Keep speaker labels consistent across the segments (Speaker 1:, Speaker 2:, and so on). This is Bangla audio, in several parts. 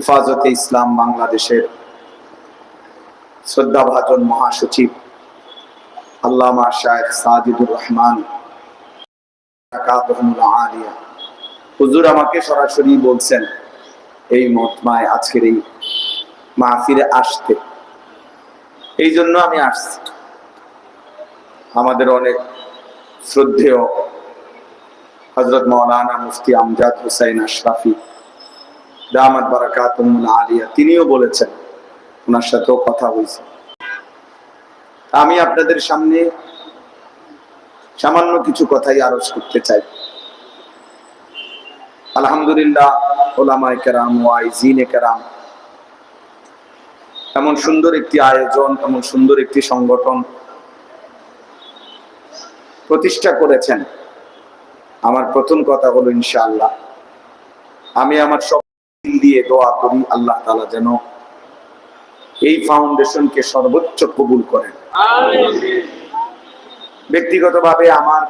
Speaker 1: হেফাজতে ইসলাম বাংলাদেশের শ্রদ্ধাভাজন মহাসচিব আল্লামা শাহেখ সাজিদুর রহমান। হুজুর আমাকে সরাসরি বলছেন, এই মতমায় আজকের এই মাহফিলে আসতে এই জন্য আমি আসছি আমাদের অনেক শ্রদ্ধেয় হজরত মৌলানা মুফতি আমজাদ হুসাইন আশরাফি দামাত বারাকাতুল আলিয়া, তিনিও বলেছেন ওনার সাথেও কথা হয়েছে। আমি আপনাদের সামনে সামান্য কিছু কথাই আরজ করতে চাই। আলহামদুলিল্লাহ, ওলামায় কেরাম ওয়াইজিনে কেরাম, এমন সুন্দর একটি আয়োজন, এমন সুন্দর একটি সংগঠন প্রতিষ্ঠা করেছেন। আমার প্রথম কথা হলো, ইনশাআল্লাহ, আমি আমার সব দিল দিয়ে দোয়া করি আল্লাহ তালা যেন এই ফাউন্ডেশনকে সর্বোচ্চ কবুল করেন। ব্যক্তিগতভাবে আমার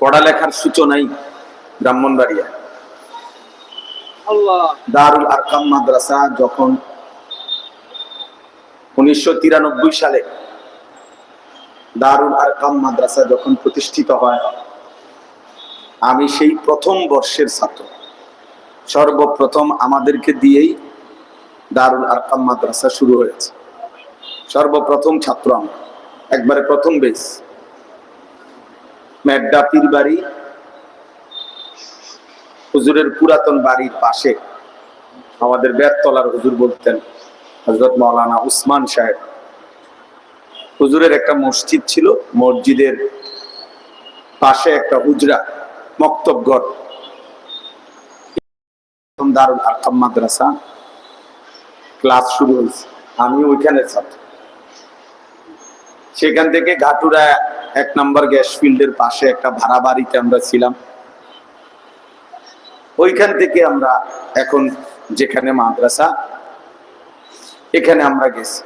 Speaker 1: পড়ালেখার সূচনাই ব্রাহ্মণবাড়িয়া। দারুল আরকাম মাদ্রাসা যখন উনিশশো তিরানব্বই সালে দারুল আরকাম মাদ্রাসা যখন প্রতিষ্ঠিত হয় আমি সেই প্রথম বর্ষের ছাত্র। সর্বপ্রথম আমাদেরকে দিয়েই দারুল আরকাম মাদ্রাসা শুরু হয়েছে। সর্বপ্রথম ছাত্র আমরা, একবারে প্রথম বেস মেড্ডা পীর বাড়ি, হুজুরের পুরাতন বাড়ির পাশে। আমাদের বেততলার হুজুর বলতেন হজরত মৌলানা উসমান সাহেব। হুজুরের একটা মসজিদ ছিল, মসজিদের পাশে একটা হুজরা মক্তবঘর দারুল আরকাম মাদ্রাসা ক্লাস শুরু হয়েছে। আমি ওইখানে ছাত্র। সেখান থেকে ঘাটুরা এক নম্বর গ্যাস ফিল্ডের পাশে একটা ভাড়া বাড়িতে আমরা ছিলাম। ওইখান থেকে আমরা এখন যেখানে মাদ্রাসা, এখানে আমরা গেছি।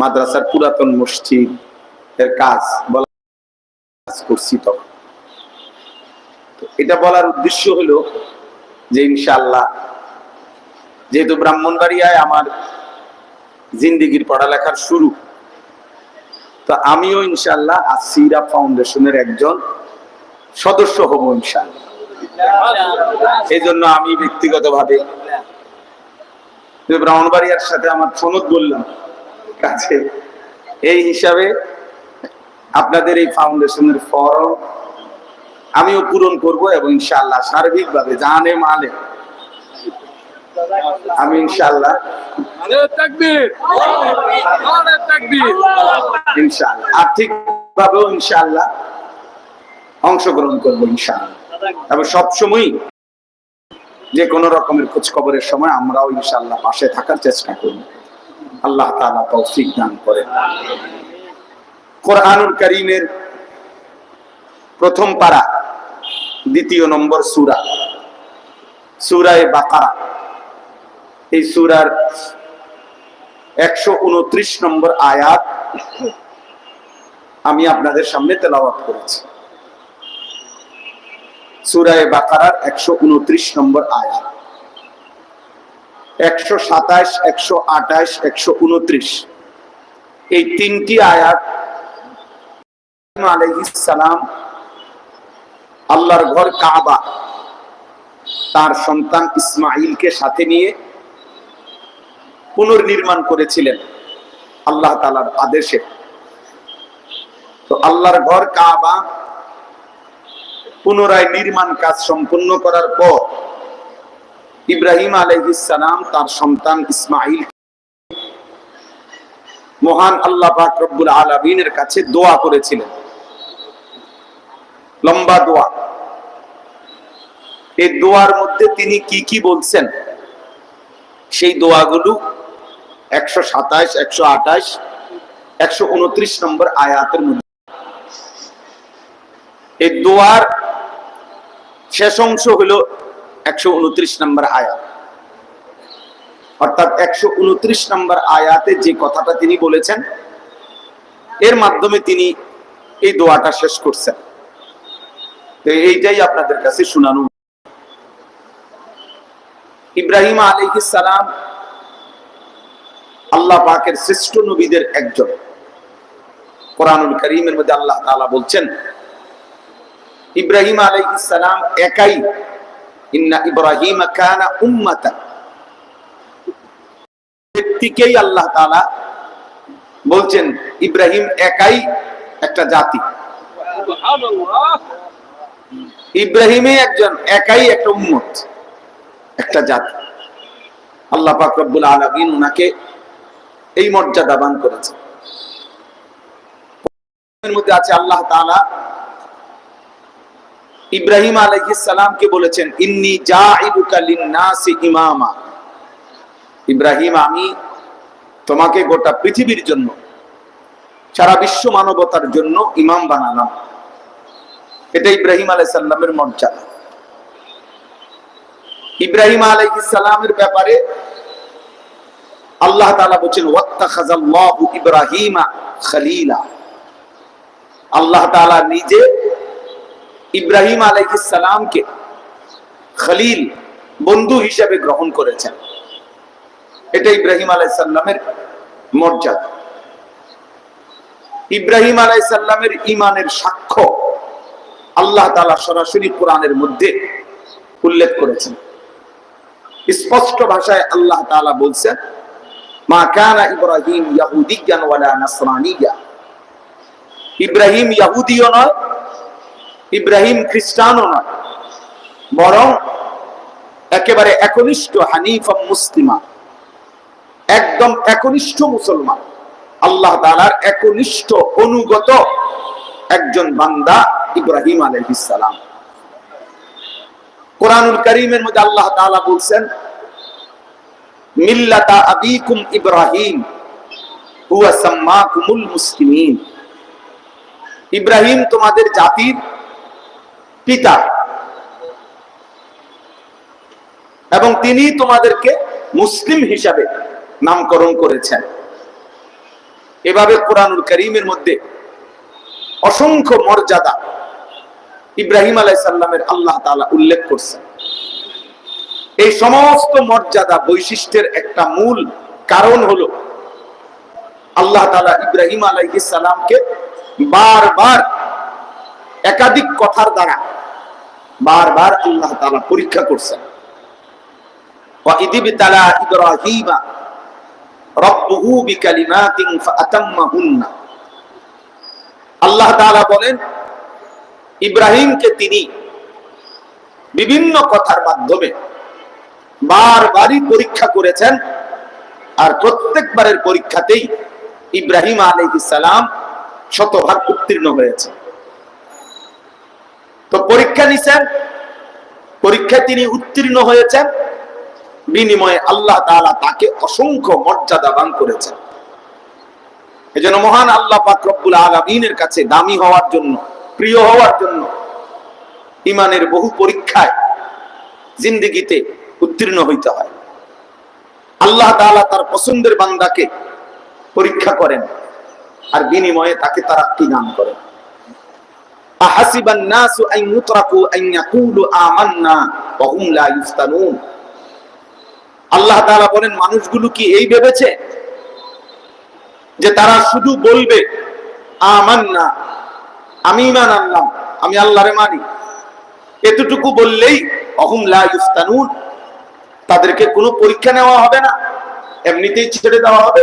Speaker 1: মাদ্রাসার পুরাতন মসজিদ এর কাজ বলা করছি তখন। এটা বলার উদ্দেশ্য হলো যে ইনশাল্লাহ যেহেতু ব্রাহ্মণবাড়িয়ায় আমার জিন্দিগির পড়ালেখার শুরু, তো আমিও ইনশাল্লাহ আসিরা ফাউন্ডেশনের একজন সদস্য হব ইনশাল্লাহ এই জন্য আমি ব্যক্তিগত ব্যক্তিগতভাবে ব্রাহ্মণবাড়িয়ার সাথে আমার সনদ বললাম কাছে এই হিসাবে আপনাদের এই ফাউন্ডেশনের ফর্ম আমিও পূরণ করব এবং ইনশাল্লাহ সার্বিকভাবে জানে মালে। আমি ইনশাল্লাহ ইনশাল্লাহ আর্থিক ভাবেও ইনশাল্লাহ অংশগ্রহণ করব ইনশাল্লাহ এবং সবসময় যে কোনো রকমের খোঁজ খবরের সময় আমরাও ইনশাল্লাহ পাশে থাকার চেষ্টা করি আল্লাহ তাআলা তৌফিক দান করেন। কোরআনুল করিমের প্রথম পারা দ্বিতীয় নম্বর সূরা। সূরায়ে বাকারা। এই সূরার একশো উনত্রিশ নম্বর আয়াত আমি আপনাদের সামনে তেলাওয়াত করেছি। সুরায় বাকারার একশো উনত্রিশ নম্বর আয়াত। একশো সাতাশ, একশো আঠাশ, একশো উনত্রিশ। এই তিনটি আয়াত সালাম আল্লাহর ঘর কাবা। তার সন্তান ইসমাইলকে সাথে নিয়ে পুনর্নির্মাণ করেছিলেন আল্লাহ তালার আদেশে। তো আল্লাহর ঘর কাবা পুনরায় নির্মাণ কাজ সম্পূর্ণ করার পর ইব্রাহিম আলহিসাম তার সন্তান ইসমাইল মহান আল্লাহ রব্বুল আলমিনের কাছে দোয়া করেছিলেন। লম্বা দোয়া। এই দোয়ার মধ্যে তিনি কি কি বলছেন? সেই দোয়াগুলো একশো সাতাশ, একশো আঠাশ, একশো উনত্রিশ নম্বর আয়াতের মধ্যে। এই দোয়ার শেষ অংশ হল একশো উনত্রিশ নম্বর আয়াত। অর্থাৎ একশো উনত্রিশ নম্বর আয়াতে যে কথাটা তিনি বলেছেন, এর মাধ্যমে তিনি এই দোয়াটা শেষ করছেন। এইটাই আপনাদের কাছে শোনানো ইব্রাহিম আলাইহিস সালাম আল্লাহ পাকের শ্রেষ্ঠ নবীদের একজন। কোরআনুল করিমের মধ্যে আল্লাহ তাআলা বলছেন, ইব্রাহিম আলাইহিস সালাম একাই, ইন্না ইব্রাহিম কানা উম্মাতান। ব্যক্তিকেই আল্লাহ তাআলা বলছেন, ইব্রাহিম একাই একটা জাতি। ইব্রাহিমে একজন একাই একটা উম্মত, একটা জাতি। আল্লাহ রব্বুল আলামিন উনাকে এই মর্যাদা দান করেছে মধ্যে আছে আল্লাহ ইব্রাহিম আলাইহিসসালামকে বলেছেন, ইন্নী জাইলুকা লিন-নাসি ইমামা। ইব্রাহিম, আমি তোমাকে গোটা পৃথিবীর জন্য, সারা বিশ্ব মানবতার জন্য ইমাম বানালাম। এটা ইব্রাহিম আলাই সাল্লামের মর্যাদা। ইব্রাহিম আলাইহিস সালামের ব্যাপারে আল্লাহ তাআলা বলেন ওয়াত্তাখাযাল্লাহু ইব্রাহিমা খলিলা। আল্লাহ তাআলা নিজে ইব্রাহিম আলাইহিস সালামকে খলিল বন্ধু হিসেবে গ্রহণ করেছেন। এটা ইব্রাহিম আলাইহিস সালামের মর্যাদা। ইব্রাহিম আলাইহিস সালামের ঈমানের সাক্ষ্য আল্লাহ তাআলা সরাসরি কোরআনের মধ্যে উল্লেখ করেছেন। স্পষ্ট ভাষায় আল্লাহ তাআলা বলছেন, মা কানা ইব্রাহিম ইয়াহুদিয়ান ওয়ালা ইব্রাহিম ইয়াহুদিও নয়, ইব্রাহিম খ্রিস্টানও নয়, বরং একেবারে একনিষ্ঠ হানিফা মুসলিমা, একদম একনিষ্ঠ মুসলমান। আল্লাহ তাআলার একনিষ্ঠ অনুগত একজন বান্দা ইব্রাহিম আলাইহিস সালাম। কোরআনুল করিমের মধ্যে আল্লাহ তাআলা বলছেন, মিল্লাতা আবিকুম ইব্রাহিম ইব্রাহিম তোমাদের জাতির পিতা। এবং তিনি তোমাদেরকে মুসলিম হিসাবে নামকরণ করেছেন। এভাবে কোরআনুল করিমের মধ্যে অসংখ্য মর্যাদা ইব্রাহিম আলাই সাল্লামের আল্লাহ তালা উল্লেখ করছেন। এই সমস্ত মর্যাদা বৈশিষ্ট্যের একটা মূল কারণ হলো আল্লাহ তালা ইব্রাহিম আলাইহি সালামকে বারবার একাধিক কথার দ্বারা বারবার আল্লাহ তালা পরীক্ষা করছেন। ইব্রাহিমা রব্বুহু বিকালিমাতিন ফাতাম্মাহুন্না। আল্লাহ তাআলা বলেন, ইব্রাহিমকে তিনি বিভিন্ন কথার মাধ্যমে বারবারই পরীক্ষা করেছেন আর প্রত্যেকবারের পরীক্ষাতেই ইব্রাহিম আলাইহিস সালাম শতভাগ উত্তীর্ণ হয়েছে। তো পরীক্ষা নিছেন, পরীক্ষায় তিনি উত্তীর্ণ হয়েছেন, বিনিময়ে আল্লাহ তাকে অসংখ্য মর্যাদা দান করেছেন। এজন্য মহান আল্লাহ পাক রব্বুল আলামিনের কাছে দামি হওয়ার জন্য, প্রিয় হওয়ার জন্য ইমানের বহু পরীক্ষায় জিন্দিগিতে উত্তীর্ণ হইতে হয়। আল্লাহ তাআলা তার পছন্দের বান্দাকে পরীক্ষা করেন আর বিনিময়ে তাকে তারাক্কি দান করেন। আহাসিবান নাসু আন ইউতরাকু আন ইয়াকুলু আমান্না ওয়া হুম লা ইফতানুন। আল্লাহ তাআলা বলেন, মানুষগুলো কি এই ভেবেছে? যে তারা শুধু বলবে আমি ইমান আনলাম, আমি আল্লাহরে মানি। এতটুকু বললেই অহুম লা তাদেরকে কোনো পরীক্ষা নেওয়া হবে না, এমনিতেই ছেড়ে দেওয়া হবে।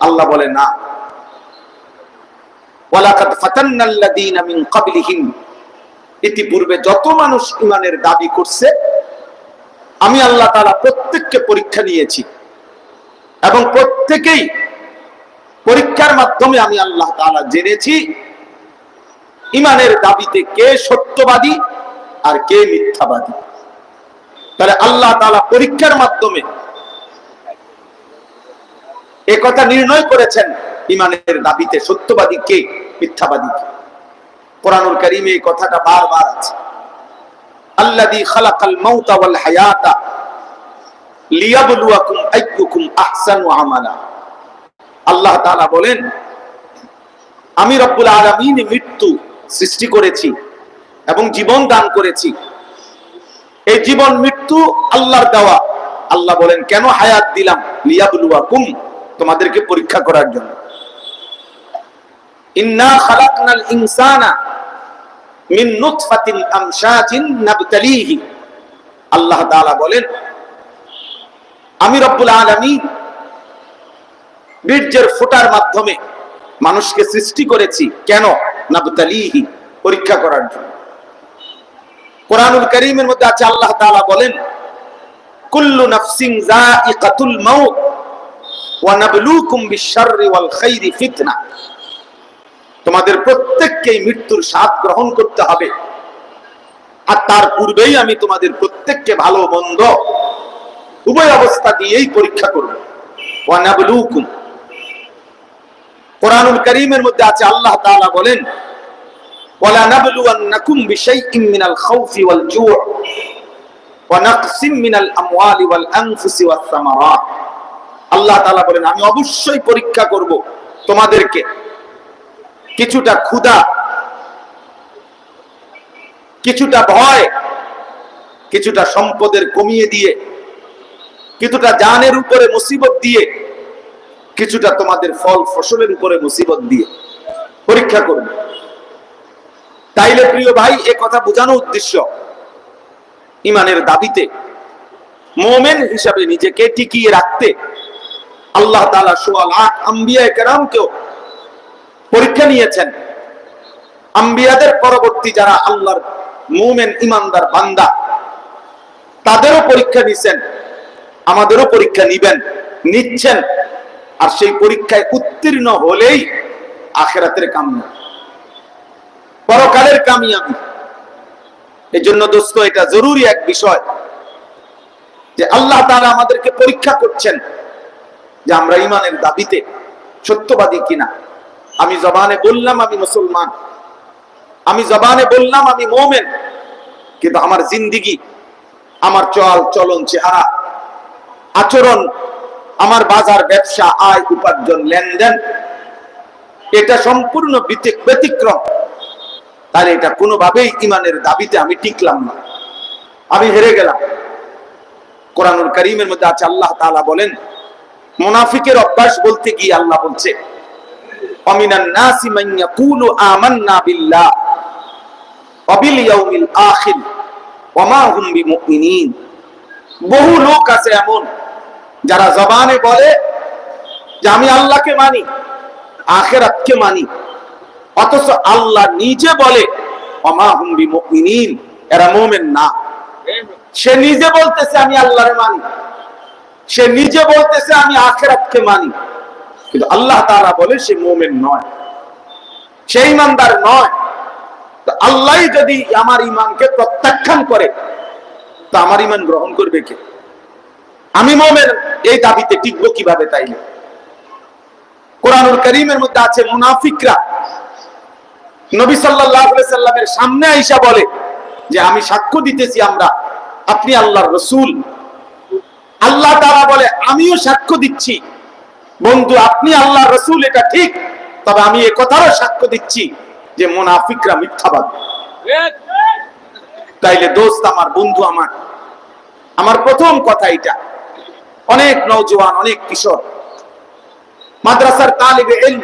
Speaker 1: আল্লাহ বলে, না। ইতিপূর্বে যত মানুষ ইমানের দাবি করছে, আমি আল্লাহ তাআলা প্রত্যেককে পরীক্ষা নিয়েছি। এবং প্রত্যেকেই পরীক্ষার মাধ্যমে আমি আল্লাহ তাআলা জেনেছি ইমানের দাবিতে কে সত্যবাদী আর কে মিথ্যাবাদী। তাহলে আল্লাহ তাআলা পরীক্ষার মাধ্যমে এ কথা নির্ণয় করেছেন ইমানের দাবিতে সত্যবাদী কে, মিথ্যাবাদী কে। কোরআনুল কারীমে এই কথাটা বারবার আছে। আল্লাযী খালাকাল আমালা। আল্লাহ তাআলা বলেন, আমি রব্বুল আলামিন মৃত্যু সৃষ্টি করেছি এবং জীবন দান করেছি। এই জীবন মৃত্যু আল্লাহর দেওয়া। আল্লাহ বলেন, কেন হায়াত দিলাম? লিয়াবলুয়া কুম তোমাদেরকে পরীক্ষা করার জন্য। ইন্না খালাকনাল ইনসানা মিন নুতফাতিন আমশাজিন নাবতালিহি। আল্লাহ তাআলা বলেন, আমি রব্বুল আলামিন বীর্যের ফোটার মাধ্যমে মানুষকে সৃষ্টি করেছি। কেন? নাবতালিহি, পরীক্ষা করার জন্য। কোরআনুল করিমের মধ্যে আছে, আল্লাহ তাআলা বলেন, কুল্লু ফিতনা। তোমাদের প্রত্যেককেই মৃত্যুর স্বাদ গ্রহণ করতে হবে। আর তার পূর্বেই আমি তোমাদের প্রত্যেককে ভালো, মন্দ, উভয় অবস্থা দিয়েই পরীক্ষা করব। ওয়া কোরআনুল করিমের মধ্যে আছে, আল্লাহ তাআলা বলেন মিনাল খাউফি ওয়াল জু' ওয়া নাকসিম মিনাল আমওয়ালি ওয়াল আনফুসি ওয়াস আল্লাহ তাআলা বলেন, আমি অবশ্যই পরীক্ষা করব তোমাদেরকে কিছুটা ক্ষুধা, কিছুটা ভয়, কিছুটা সম্পদের কমিয়ে দিয়ে, কিছুটা জানের উপরে মুসিবত দিয়ে কিছুটা তোমাদের ফল ফসলের উপরে মুসিবত দিয়ে পরীক্ষা করবে। তাইলে প্রিয় ভাই, এ কথা বোঝানো উদ্দেশ্য। ইমানের দাবিতে মোমেন হিসাবে নিজেকে টিকিয়ে রাখতে আল্লাহ তালা সোয়াল আট আম্বিয়া কেরামকেও পরীক্ষা নিয়েছেন। আম্বিয়াদের পরবর্তী যারা আল্লাহর মোমেন ইমানদার বান্দা, তাদেরও পরীক্ষা নিছেন, আমাদেরও পরীক্ষা নিবেন, নিচ্ছেন। আর সেই পরীক্ষায় উত্তীর্ণ হলেই আখেরাতের কামিয়াবি। পরকালের কামিয়াবি। এই জন্য দোস্ত, এটা জরুরি এক বিষয় যে আল্লাহ তারা আমাদেরকে পরীক্ষা করছেন যে আমরা ইমানের দাবিতে সত্যবাদী কিনা। আমি জবানে বললাম আমি মুসলমান। আমি জবানে বললাম আমি মোমেন। কিন্তু আমার জিন্দিগি, আমার চল চলন চেহারা, আচরণ আমার বাজার, ব্যবসা, আয়, উপার্জন, লেনদেন, এটা সম্পূর্ণ ব্যতিক্রম। তাহলে এটা কোনোভাবেই ইমানের দাবিতে আমি টিকলাম না। আমি হেরে গেলাম। কোরআনুল করিমের মধ্যে আছে, আল্লাহ তাআলা বলেন, মুনাফিকের অভ্যাস বলতে গিয়ে আল্লাহ বলছে বহু লোক আছে এমন যারা জবানে বলে যে আমি আল্লাহকে মানি, আখেরাতকে মানি, অথচ আল্লাহ নিজে বলে, অমা হুম বিমুমিনিন এরা মুমিন না। সে নিজে বলতেছে, আমি আল্লাহরে মানি সে নিজে বলতেছে, আমি আখেরাতকে মানি কিন্তু আল্লাহ তারা বলে, সে মুমিন নয়। সে ইমানদার নয়। আল্লাহ যদি আমার ইমানকে প্রত্যাখ্যান করে, তো আমার ইমান গ্রহণ করবে কে? আমি মোমেন, এই দাবিতে টিকবো কীভাবে তাইলে কোরআনুল করিমের মধ্যে আছে মুনাফিকরা। নবী সাল্লামের সামনে আইসা বলে যে, আমি সাক্ষ্য দিতেছি আমরা, আপনি আল্লাহর রসুল। আল্লাহ তাআলা বলে, আমিও সাক্ষ্য দিচ্ছি। বন্ধু, আপনি আল্লাহর রসুল, এটা ঠিক, তবে আমি এ কথারও সাক্ষ্য দিচ্ছি যে, মুনাফিকরা মিথ্যাবাদী। তাইলে দোস্ত আমার, বন্ধু আমার আমার প্রথম কথা এটা। অনেক নওজোয়ান, অনেক কিশোর। মাদ্রাসার তালিবে এলম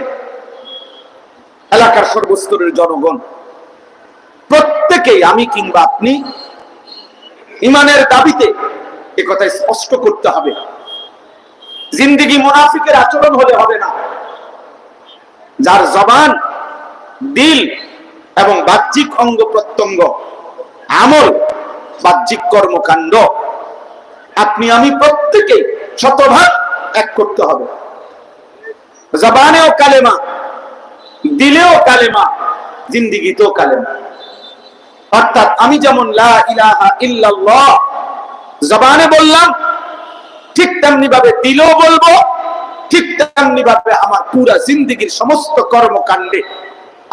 Speaker 1: এলাকার সর্বস্তরের জনগণ। প্রত্যেকেই আমি কিংবা আপনি ইমানের দাবিতে কথা স্পষ্ট করতে হবে। জিন্দিগি মুনাফিকের আচরণ হলে হবে না। যার জবান, দিল এবং বাহ্যিক অঙ্গ প্রত্যঙ্গ, আমল, বাহ্যিক কর্মকাণ্ড আপনি, আমি প্রত্যেকে শতভাগ এক করতে হবে। জবানেও কালেমা, দিলেও কালেমা, জিন্দিগিতেও কালেমা। অর্থাৎ আমি যেমন জবানে বললাম, ঠিক তেমনি ভাবে দিলেও বলব, ঠিক তেমনি ভাবে আমার পুরা জিন্দিগির সমস্ত কর্মকাণ্ডে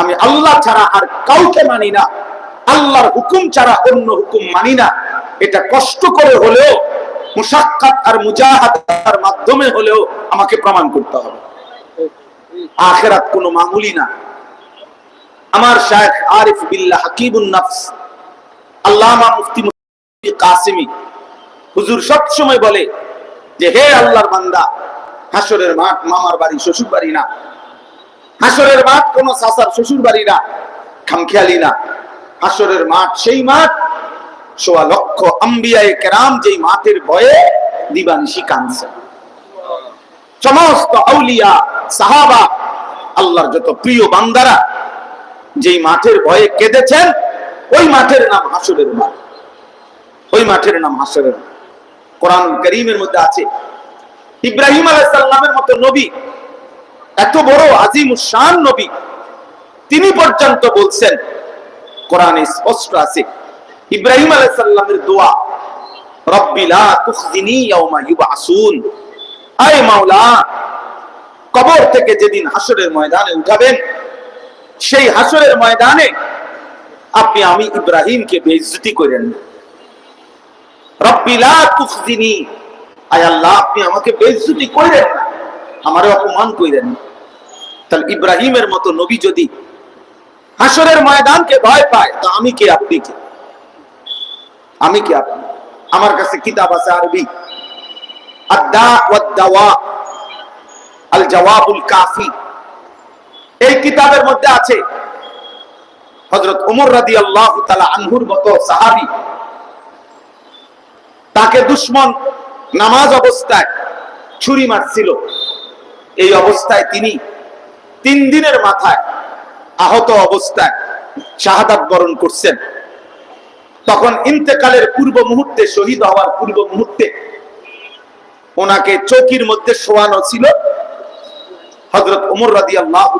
Speaker 1: আমি আল্লাহ ছাড়া আর কাউকে মানি না, আল্লাহর হুকুম ছাড়া অন্য হুকুম মানি না। এটা কষ্ট করে হলেও মুসাক্কাত আর মুজাহাদার মাধ্যমে হলেও আমাকে প্রমাণ করতে হবে। আখেরাত কোনো মামুলি না। আমার শায়েখ আরিফ বিল্লাহ হাকিবুন নফস, আল্লামা মুফতি কাসিমি, হুজুর সব সময় বলে যে, হে আল্লাহর বান্দা হাসরের মাঠ মামার বাড়ি, শ্বশুর বাড়ি না। হাসরের মাঠ কোনো সাসার শ্বশুর বাড়ি না। খামখেয়ালি না। হাসরের মাঠ সেই মাঠ সোয়া লক্ষ আম্বিয়ায় কেরাম যেই মাঠের ভয়ে দিবানিশি কানছে সমস্ত আউলিয়া, সাহাবা, আল্লাহর যত প্রিয় বান্দারা যেই মাঠের ভয়ে কেঁদেছেন, ওই মাঠের নাম হাসরের মাঠ ওই মাঠের নাম হাসরের। কোরআন করিমের মধ্যে আছে, ইব্রাহিম আলাইসাল্লামের মতো নবী, এত বড় আজিম শান নবী, তিনি পর্যন্ত বলছেন, কোরআনে স্পষ্ট আছে ইব্রাহিম আলাইসাল্লামের দোয়া, রব্বি লা তুখজিনি ইয়াউমা ইউবআসুন আয় মাওলা, কবর থেকে যেদিন হাসরের ময়দানে উঠাবেন, সেই হাসরের ময়দানে আপনি, আমি ইব্রাহিমকে বেইজ্জতি করেন। না রব্বি লা তুখজিনি। আয় আল্লাহ, আপনি আমাকে বেইজ্জতি কইরেন না আমারে অপমান কইরেন না তাহলে ইব্রাহিমের মতো নবী যদি হাসরের ময়দানকে ভয় পায়, তো আমি কে, আপনি কে? আমি কি আপনি? আমার কাছে কিতাব আছে আরবি। এই কিতাবের মধ্যে আছে হযরত ওমর রাদিয়াল্লাহু তাআলা আনহুর মতো সাহাবী। তাকে দুশ্মন নামাজ অবস্থায় ছুরি মারছিল। এই অবস্থায় তিনি তিন দিনের মাথায় আহত অবস্থায় শাহাদাত বরণ করছেন। তখন ইন্তেকালের পূর্ব মুহূর্তে, শহীদ হওয়ার পূর্ব মুহূর্তে ওনাকে চৌকির মধ্যে শোয়ানো ছিল। হজরত ওমর রাদি আল্লাহ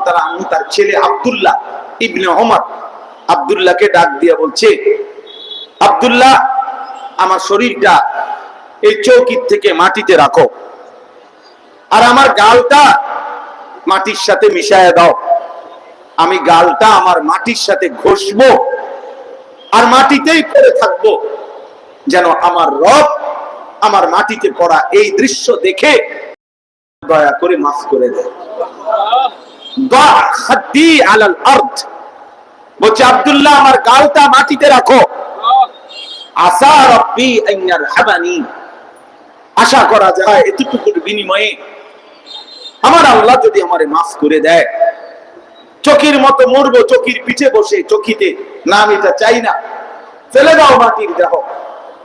Speaker 1: তার ছেলে আব্দুল্লাহ ইবনে ওমর আব্দুল্লাহকে ডাক দিয়ে বলছে, আব্দুল্লাহ, আমার শরীরটা এই চৌকির থেকে মাটিতে রাখো আর আমার গালটা মাটির সাথে মিশায় দাও। আমি গালটা আমার মাটির সাথে ঘষবো আর মাটিতেই পড়ে থাকব। যেন আমার রব আমার মাটিতে পড়া এই দৃশ্য দেখে দয়া করে মাফ করে দেয় বলছে, আব্দুল্লাহ, আমার গালটা মাটিতে রাখো। আসা রব্বি আইনার হাবানি। আশা করা যায় এতটুকুর বিনিময়ে। আমার আল্লাহ যদি আমারে মাফ করে দেয় চকির মতো মরবো চকির পিঠে বসে চকিতে না আমি এটা চাই না। ফেলে দাও মাটির দেহ,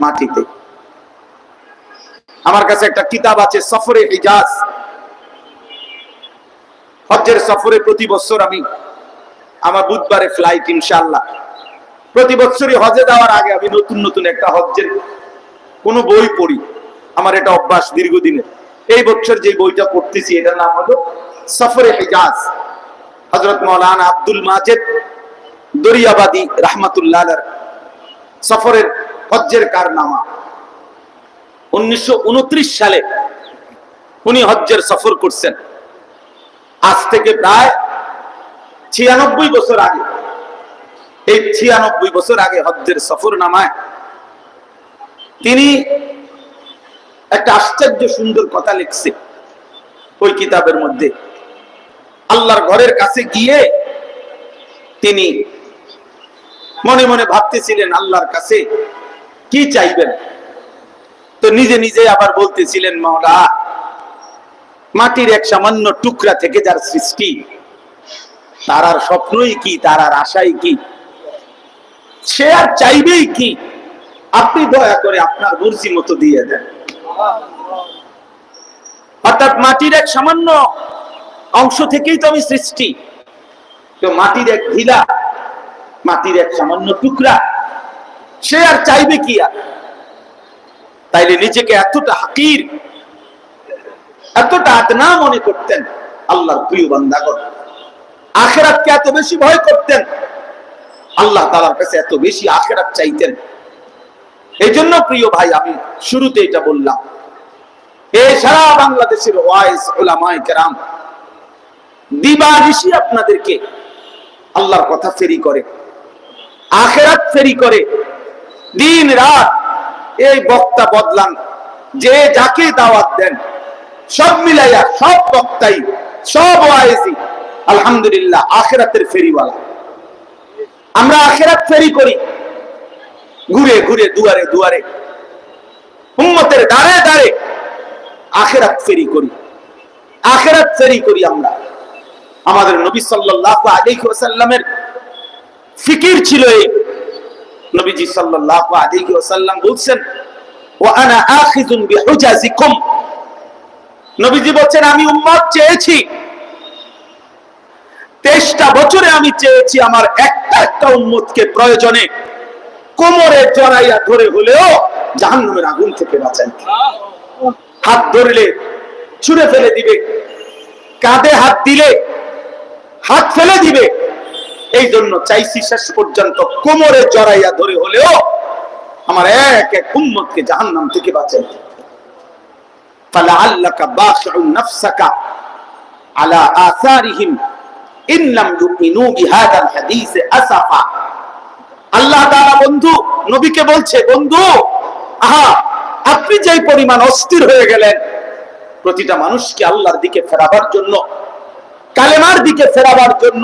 Speaker 1: মাটিতে। আমার কাছে একটা কিতাব আছে, সফরে হিজাজ। হজ্জের সফরে প্রতি বছর আমি আমার বুধবারে ফ্লাইট ইনশাল্লাহ প্রতি বছরই হজে যাওয়ার আগে আমি নতুন নতুন একটা হজ্জের কোনো বই পড়ি। আমার এটা অভ্যাস দীর্ঘদিনের। এই বছর যে বইটা পড়তেছি, এটার নাম হলো সফরে হিজাজ। হজরত মৌলানা আব্দুল মাজেদ দরিয়াবাদী রাহমাতুল্লাহ সফরের হজ্জের কারনামা। উনিশশো সালে উনি হজ্জের সফর করছেন। আজ থেকে প্রায় ছিয়ানব্বই বছর আগে, এই ছিয়ানব্বই বছর আগে হজ্জের সফর নামায় তিনি একটা আশ্চর্য সুন্দর কথা লিখছে ওই কিতাবের মধ্যে। আল্লাহর ঘরের কাছে গিয়ে তিনি মনে মনে ভাবতেছিলেন, আল্লাহর কাছে কি চাইবেন? তো নিজে নিজে আবার বলতেছিলেন, মাওলা, মাটির এক সামান্য টুকরা থেকে যার সৃষ্টি, তার আর স্বপ্নই কি, তার আর আশাই কি? সে আর চাইবেই কি? আপনি দয়া করে আপনার মর্জি মতো দিয়ে দেন। অর্থাৎ মাটির এক সামান্য অংশ থেকেই তো আমি সৃষ্টি। তো মাটির এক ঢিলা, মাটির এক সামান্য টুকরা, সে আর চাইবে কি আর? তাইলে নিজেকে এতটা হাকির, এতটা আতনা মনে করতেন আল্লাহর প্রিয় বান্দাগণ। আখেরাতকে এত বেশি ভয় করতেন, আল্লাহ তালার কাছে এত বেশি আখেরাত চাইতেন। এই জন্য প্রিয় ভাই, আমি শুরুতে এটা বললাম। সারা বাংলাদেশের ওয়াইস ওলামায় কেরাম দিবানিশি আপনাদেরকে। আল্লাহর কথা ফেরি করে, আখেরাত ফেরি করে। দিন রাত এই বক্তা বদলান, যে যাকে দাওয়াত দেন, সব মিলাইয়া, সব বক্তাই, সব ওয়াইজি, আলহামদুলিল্লাহ, আখেরাতের ফেরিওয়ালা। আমরা আখেরাত ফেরি করি, ঘুরে ঘুরে, দুয়ারে দুয়ারে, উম্মতের দাঁড়ে দাঁড়ে আখেরাত ফেরি করি। আখেরাত ফেরি করি আমরা। আমাদের নবী সাল্লাল্লাহু আলাইহি ওয়াসাল্লামের ফিকির ছিল এই। নবীজি সাল্লাল্লাহু আলাইহি ওয়াসাল্লাম বলছেন আমি উম্মত চেয়েছি। তেইশটা বছরে আমি চেয়েছি আমার একটা একটা উম্মতকে প্রয়োজনে কোমরে জড়াইয়া ধরে হলেও জাহান্নামের আগুন থেকে বাঁচাইতে হাত ধরলে, ছুঁড়ে ফেলে দিবে, কাঁধে হাত দিলে হাত ফেলে দিবে এই জন্য চাইছি শেষ পর্যন্ত কোমরে জড়াইয়া ধরে হলেও আমার এক এক উম্মতকে জাহান্নাম থেকে বাঁচাইতে فلعلك باخع نفسك على آثارهم إن لم يؤمنوا بهذا الحديث أسفا আল্লাহ তাআলা বন্ধু নবীকে বলছে বন্ধু আহা আপনি যেই পরিমাণ অস্থির হয়ে গেলেন প্রতিটা মানুষকে আল্লাহর দিকে ফেরাবার জন্য কালেমার দিকে ফেরাবার জন্য,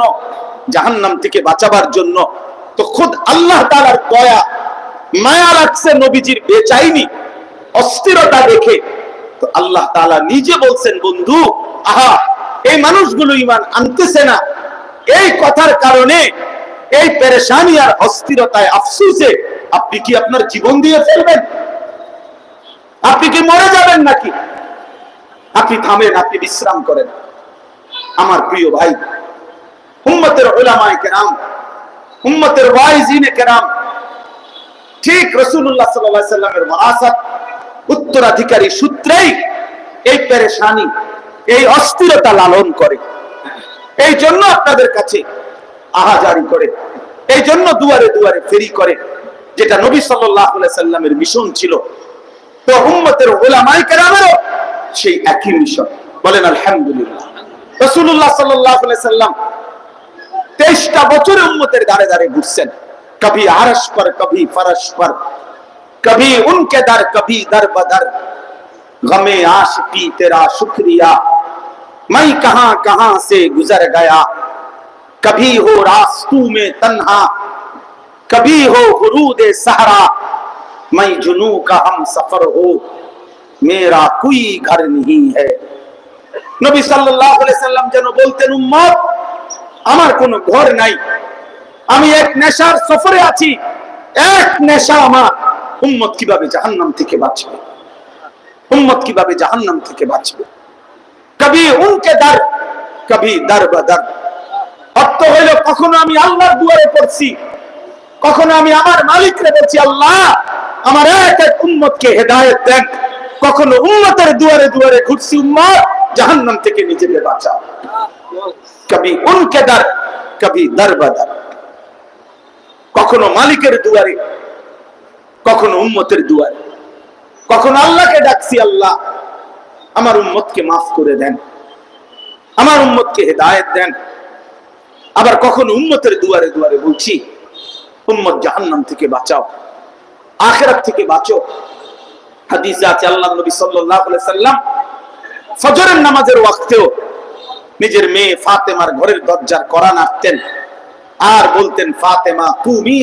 Speaker 1: জাহান্নাম থেকে বাঁচাবার জন্য, তো খুদ আল্লাহ তাআলার দয়া, মায়া লাগছে নবীজির বেচাইনি, অস্থিরতা দেখে। তো আল্লাহ তাআলা নিজে বলছেন, বন্ধু, আহা, এই মানুষগুলো ইমান আনতেছে না। এই কথার কারণে, এই পেরেশানি আর অস্থিরতায় আফসুসে আপনি কি আপনার জীবন দিয়ে ফেলবেন? আপনি কি মরে যাবেন নাকি? আপনি থামেন, আপনি বিশ্রাম করেন। আমার প্রিয় ভাই। উম্মতের ওলামায়ে কেরাম, উম্মতের ওয়াইজিনে কেরাম, ঠিক রসুল্লাহ সাল্লামের মারাসাত উত্তরাধিকারী সূত্রেই এই পেরেশানি, এই অস্থিরতা লালন করে। এই জন্য আপনাদের কাছে আহাজারি করে। এই জন্য দুয়ারে দুয়ারে ফেরি করে, যেটা নবী আলাইহি সাল্লামের মিশন ছিল। তো উম্মতের ওলামায়ে কেরামেরও সেই একই মিশন। বলেন, আলহামদুলিল্লাহ। রসুল্লাহ সাল্লাম তেইশটা বছরে উম্মতের দাঁড়ে দাঁড়ে ঘুরছেন কবি আরস পর কবি ফরস পর কবি উনকে দর কবি দর বদর গমে আশকি তেরা শুক্রিয়া मैं कहाँ कहाँ से गुजर गया कभी हो रास्तू में तन्हा कभी हो गुरूद सहरा मैं जुनू का हम सफ़र हो मेरा कोई घर नहीं है নবী সাল্লাম যেন বলতেন, উম্মত, আমার কোনো ঘর নাই। আমি এক নেশার সফরে আছি। এক নেশা আমার। উম্মত কীভাবে জাহান্নাম থেকে বাঁচবে? উম্মত কীভাবে জাহান্নাম থেকে বাঁচবে? কবি উনকে দার, কবি দার বদর অর্থ হইল, কখনো আমি আল্লাহর দুয়ারে পড়ছি, কখনো আমি আমার মালিকরে বলছি, আল্লাহ, আমার এক এক উম্মতকে হেদায়েত দেন। কখনো উম্মতের দুয়ারে দুয়ারে ঘুরছি, উম্মত জাহান্নাম থেকে নিজেকে বাঁচাও কবি উনকে দার কবি দার বদর কখনো মালিকের দুয়ারে, কখনো উম্মতের দুয়ারে। কখনো আল্লাহকে ডাকছি, আল্লাহ, আমার উম্মতকে মাফ করে দেন। আমার উম্মতকে হেদায়েত দেন। আবার কখনো উম্মতের দুয়ারে দুয়ারে বলছি, উম্মত জাহান্নাম থেকে বাঁচাও। আখেরাত থেকে বাঁচো। হাদিসে আছে, আল্লাহ নবী সাল্লাল্লাহু আলাইহি সাল্লাম ফজরের নামাজের ওয়াক্তেও নিজের মেয়ে ফাতেমার ঘরের দরজার করা নাড়তেন আর বলতেন, ফাতেমা, তুমি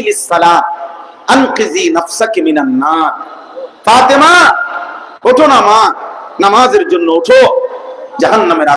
Speaker 1: ফাতেমা, ওঠো না মা, নামাজের জন্য ওঠো, জাহান্নামের